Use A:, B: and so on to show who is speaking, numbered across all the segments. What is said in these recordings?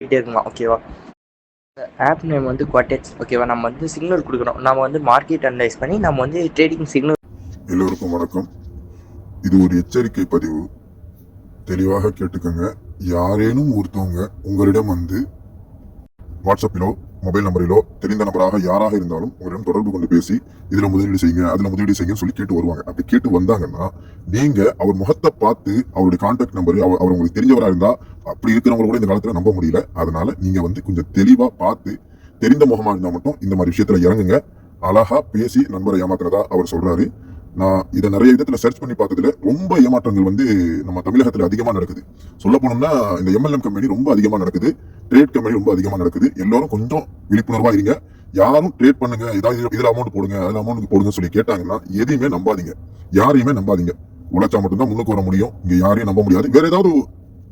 A: போயிட்டே இருக்கலாம் ஓகேவா ஆப் நேம் வந்து குவாட்டெக்ஸ் ஓகேவா நம்ம வந்து சிக்னல் கொடுக்கணும். நம்ம வந்து மார்க்கெட் அனலைஸ் பண்ணி நம்ம வந்து ட்ரேடிங் சிக்னல்
B: எல்லோருக்கும் வணக்கம். இது ஒரு எச்சரிக்கை பதிவு. தெளிவாக கேட்டுக்கோங்க. யாரேனும் ஒருத்தவங்க உங்களிடம் வந்து வாட்ஸ்அப்பிலோ மொபைல் நம்பரிலோ தெரிந்த நபராக யாராக இருந்தாலும் உங்களிடம் தொடர்பு கொண்டு பேசி இதில் முதலீடு செய்யுங்க அதில் முதலீடு செய்யுங்கன்னு சொல்லி கேட்டு வருவாங்க. அப்படி கேட்டு வந்தாங்கன்னா நீங்க அவர் முகத்தை பார்த்து அவருடைய கான்டாக்ட் நம்பர் அவர் அவர் உங்களுக்கு தெரிஞ்சவராக இருந்தா அப்படி இருக்கிறவங்க கூட இந்த காலத்தில் நம்ப முடியல. அதனால நீங்க வந்து கொஞ்சம் தெளிவாக பார்த்து தெரிந்த முகமா இருந்தால் மட்டும் இந்த மாதிரி விஷயத்துல இறங்குங்க. அழகா பேசி நண்பரை ஏமாத்துறதா அவர் சொல்றாரு. நான் இதை நிறைய விதத்தில் சர்ச் பண்ணி பார்த்ததுல ரொம்ப ஏமாற்றங்கள் வந்து நம்ம தமிழகத்தில் அதிகமாக நடக்குது. சொல்ல போனோம்னா இந்த எம்எல்எம் கம்பெனி ரொம்ப அதிகமாக நடக்குது. ட்ரேட் கம்பெனி ரொம்ப அதிகமா நடக்குது. எல்லாரும் கொஞ்சம் விழிப்புணர்வா இருங்க. யாரும் ட்ரேட் பண்ணுங்க. ஏதாவது இதில் அமௌண்ட் போடுங்க. அதில் அமௌண்ட் போடுங்க சொல்லி கேட்டாங்கன்னா எதையுமே நம்பாதீங்க. யாரையுமே நம்பாதீங்க. உழைச்சா மட்டும்தான் முன்னுக்கு வர முடியும். இங்க யாரையும் நம்ப முடியாது. வேற ஏதாவது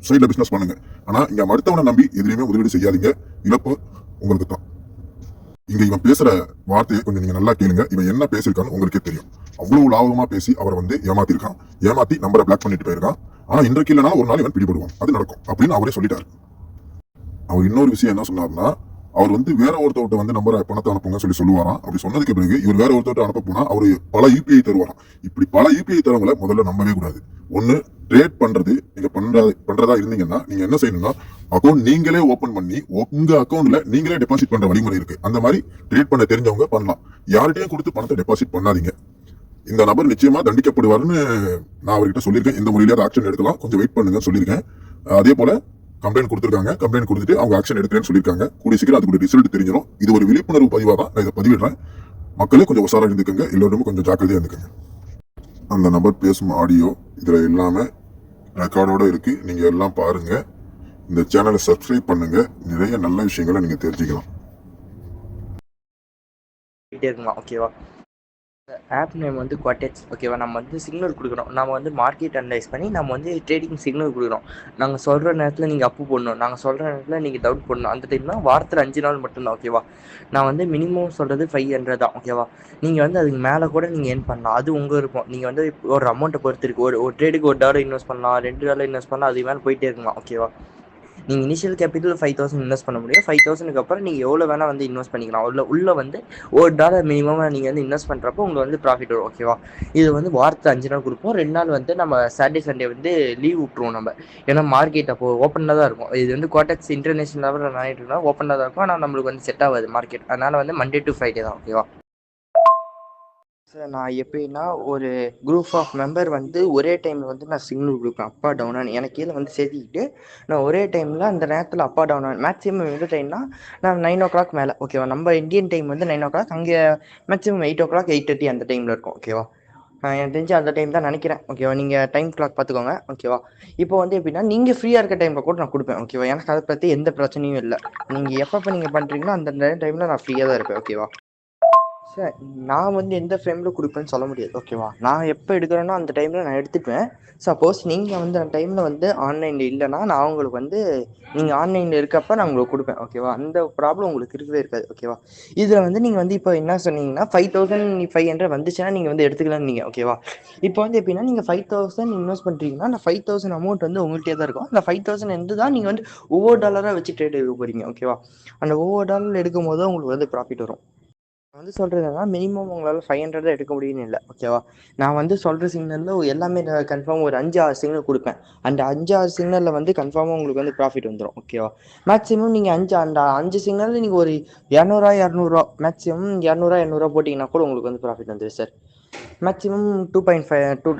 B: சைடில் பிசினஸ் பண்ணுங்க. ஆனா இங்க அடுத்தவனை நம்பி எதுலையுமே முதலீடு செய்யாதீங்க. இழப்பு உங்களுக்கு தான். இங்க இவன் பேசுற வார்த்தையை கொஞ்சம் நீங்க நல்லா கேளுங்க. இவன் என்ன பேசியிருக்கான்னு உங்களுக்கே தெரியும். அவ்வளவு லாபமா பேசி அவரை வந்து ஏமாத்திருக்கான் ஏமாத்தி நம்பரை பிளாக் பண்ணிட்டு போயிருக்கான். ஆனால் இன்றைக்கு இல்லைனா ஒரு நாள் இவன் பிடிபடுவான். அது நடக்கும் அப்படின்னு அவரே சொல்லிட்டாரு. அவர் இன்னொரு விஷயம் என்ன சொன்னார்னா அவர் வந்து வேற ஒருத்தவர்கிட்ட வந்து நம்பரை பணத்தை அனுப்புங்க சொல்லி சொல்லுவாராம். அப்படி சொன்னதுக்கு பிறகு இவர் வேற ஒருத்தவர்கிட்ட அனுப்ப போனா அவர் பல யூபிஐ தருவாராம். இப்படி பல யூபிஐ தரவங்களை முதல்ல நம்பவே கூடாது. ஒன்று ட்ரேட் பண்ணுறது நீங்கள் பண்றா பண்றதா இருந்தீங்கன்னா நீங்கள் என்ன செய்யணும்னா அக்கௌண்ட் நீங்களே ஓப்பன் பண்ணி உங்கள் அக்கௌண்ட்டில் நீங்களே டெபாசிட் பண்ணுற வழிமுறை இருக்குது அந்த மாதிரி ட்ரேட் பண்ண தெரிஞ்சவங்க பண்ணலாம். யார்கிட்டையும் கொடுத்து பணத்தை டெபாசிட் பண்ணாதீங்க. இந்த நபர் நிச்சயமா தண்டிக்கப்படுவார்னு நான் அவர்கிட்ட சொல்லியிருக்கேன். இந்த முறையில ஆக்ஷன் எடுக்கலாம். கொஞ்சம் வெயிட் பண்ணுங்க சொல்லியிருக்கேன். அதே போல கம்ப்ளைண்ட் கொடுத்துருக்காங்க. கம்ப்ளைண்ட் கொடுத்துட்டு அவங்க ஆக்ஷன் எடுக்கிறேன்னு சொல்லியிருக்காங்க. கூடிய சீக்கிரம் அதுக்கு ரிசல்ட் தெரிஞ்சிடும் இது ஒரு விழிப்புணர்வு பதிவாக தான் நான் இதை பதிவிடுறேன். மக்களே கொஞ்சம் உசாராக இருந்துக்கோங்க. எல்லோருமே கொஞ்சம் ஜாக்கிரதையாக இருந்துக்கங்க. அந்த நபர் பேசும் ஆடியோ இதில் இல்லாமல் ரெக்கார்டோட இருக்குது நீங்கள் எல்லாம் பாருங்க. இந்த சேனலை சப்ஸ்கிரைப் பண்ணுங்க. நிறைய நல்ல விஷயங்களை நீங்கள் தெரிஞ்சுக்கலாம்.
A: இருக்கலாம் ஓகேவா? ஆப் நேம் வந்து குவாட்டெக்ஸ் ஓகேவா நம்ம வந்து சிக்னல் கொடுக்குறோம் நம்ம வந்து மார்க்கெட் அனலைஸ் பண்ணி நம்ம வந்து ட்ரேடிங் சிக்னல் கொடுக்குறோம் நாங்கள் சொல்கிற நேரத்தில் நீங்கள் அப்பு போடணும். நாங்கள் சொல்கிற நேரத்தில் நீங்கள் டவுட் போடணும். அந்த டைம்னா வாரத்தில் அஞ்சு நாள் மட்டும்தான் ஓகேவா நான் வந்து மினிமம் சொல்கிறது ஃபைவ் ஹண்ட்ரட் தான் ஓகேவா நீங்கள் வந்து அதுக்கு மேலே கூட நீங்கள் ஏர்ன் பண்ணலாம். அது உங்கள் இருக்கும் நீங்கள் வந்து ஒரு அமௌண்ட்டை பொறுத்து இருக்கு. ஒரு ஒரு ட்ரேடுக்கு ஒரு டாலர் இன்வெஸ்ட் பண்ணலாம் ரெண்டு டாலர் இன்வெஸ்ட் பண்ணலாம் அதுக்கு மேலே போயிட்டே இருக்கலாம் ஓகேவா நீங்கள் initial capital five thousand invest பண்ண முடியும். ஃபைவ் தௌசண்ட்க்கு அப்புறம் நீங்கள் எவ்வளோ வேணால் வந்து இன்வெஸ்ட் பண்ணிக்கலாம். உள்ள உள்ள வந்து ஒரு டாலர் மினிமமாக நீங்கள் வந்து இன்வெஸ்ட் பண்ணுறப்போ உங்களுக்கு வந்து ப்ராஃபிட் வரும் ஓகேவா இது வந்து வாரத்தில் அஞ்சு நாள் கொடுப்போம். ரெண்டு நாள் வந்து நம்ம சாட்டர்டே சண்டே வந்து லீவ் விட்ருவோம் நம்ம. ஏன்னா மார்க்கெட் அப்போ ஓப்பனில் தான் இருக்கும். இது வந்து கோட்டக்ஸ் இன்டர்நேஷனல் லெவலில் நினைட்டு ஓப்பனில் தான் இருக்கும். ஆனால் நம்மளுக்கு வந்து செட் ஆகாது மார்க்கெட் அதனால் வந்து மண்டே டு ஃப்ரைடே தான் ஓகேவா சார் நான் எப்படின்னா ஒரு குரூப் ஆஃப் மெம்பர் வந்து ஒரே டைமில் வந்து நான் சிக்னல் கொடுப்பேன். அப்பா டவுனானு எனக்கு கீழே வந்து சேர்த்திக்கிட்டு நான் ஒரே டைமில் அந்த நேரத்தில் அப்பா டவுன் மேக்ஸிமம் எந்த டைம்னா நான் நைன் ஓ கிளாக் மேலே ஓகேவா நம்ம இந்தியன் டைம் வந்து நைன் ஓ கிளாக் அங்கே maximum eight o'clock eight thirty அந்த டைமில் இருக்கும் ஓகேவா எனக்கு தெரிஞ்சு அந்த டைம் தான் நினைக்கிறேன் ஓகேவா நீங்கள் டைம் கிளாக் பார்த்துக்கோங்க ஓகேவா இப்போ வந்து எப்படின்னா நீங்கள் ஃப்ரீயாக இருக்க டைமில் கூட நான் கொடுப்பேன் ஓகேவா எனக்கு அதை பற்றி எந்த பிரச்சனையும் இல்லை. நீங்கள் எப்பப்போ நீங்கள் பண்ணுறீங்களோ அந்த டைமில் நான் ஃப்ரீயாக தான் இருப்பேன் ஓகேவா சார் நான் வந்து எந்த ஃப்ரேமில் கொடுப்பேன்னு சொல்ல முடியாது ஓகேவா நான் எப்போ எடுக்கிறேனோ அந்த டைமில் நான் எடுத்துக்குவேன் சப்போஸ் நீங்கள் வந்து அந்த டைமில் வந்து ஆன்லைனில் இல்லைன்னா நான் உங்களுக்கு வந்து நீங்கள் ஆன்லைனில் இருக்கப்ப நான் உங்களுக்கு கொடுப்பேன் ஓகேவா அந்த ப்ராப்ளம் உங்களுக்கு இருக்கவே இருக்காது ஓகேவா இதில் வந்து நீங்கள் வந்து இப்போ என்ன சொன்னீங்கன்னா ஃபைவ் தௌசண்ட் ஃபைவ் ஹண்ட்ரட் வந்துச்சுன்னா நீங்கள் வந்து எடுத்துக்கலாம் நீங்கள் ஓகேவா இப்போ வந்து எப்படின்னா நீங்கள் ஃபைவ் தௌசண்ட் இன்வெஸ்ட் பண்ணுறீங்கன்னா அந்த ஃபைவ் தௌசண்ட் அமௌண்ட் வந்து உங்கள்கிட்டே தான் இருக்கும். அந்த ஃபைவ் தௌசண்ட் இருந்து தான் நீங்கள் வந்து ஒவ்வொரு டாலராக வச்சு ட்ரேட் எடுக்க போகிறீங்க ஓகேவா அந்த ஒவ்வொரு டாலர் எடுக்கும் போது உங்களுக்கு வந்து ப்ராஃபிட் வரும். வந்து சொல்கிறதுனா மினிமம் உங்களால் ஃபைவ் ஹண்ட்ரட் தான் எடுக்க முடியும்னு இல்லை ஓகேவா நான் வந்து சொல்கிற சிக்னலில் எல்லாமே கன்ஃபார்ம் ஒரு அஞ்சு ஆறு சிக்னல் கொடுப்பேன். அந்த அஞ்சு ஆறு சிக்னலில் வந்து கன்ஃபார்மாக உங்களுக்கு வந்து ப்ராஃபிட் வந்துடும் ஓகேவா மேக்ஸிமம் நீங்கள் அஞ்சு அந்த அஞ்சு சிக்னலில் நீங்கள் ஒரு இரநூறுவா இரநூறுவா மேக்ஸிமம் இரநூறுவா இரநூறுவா போட்டிங்கன்னா கூட உங்களுக்கு வந்து ப்ராஃபிட் வந்துடும் sir maximum two point five two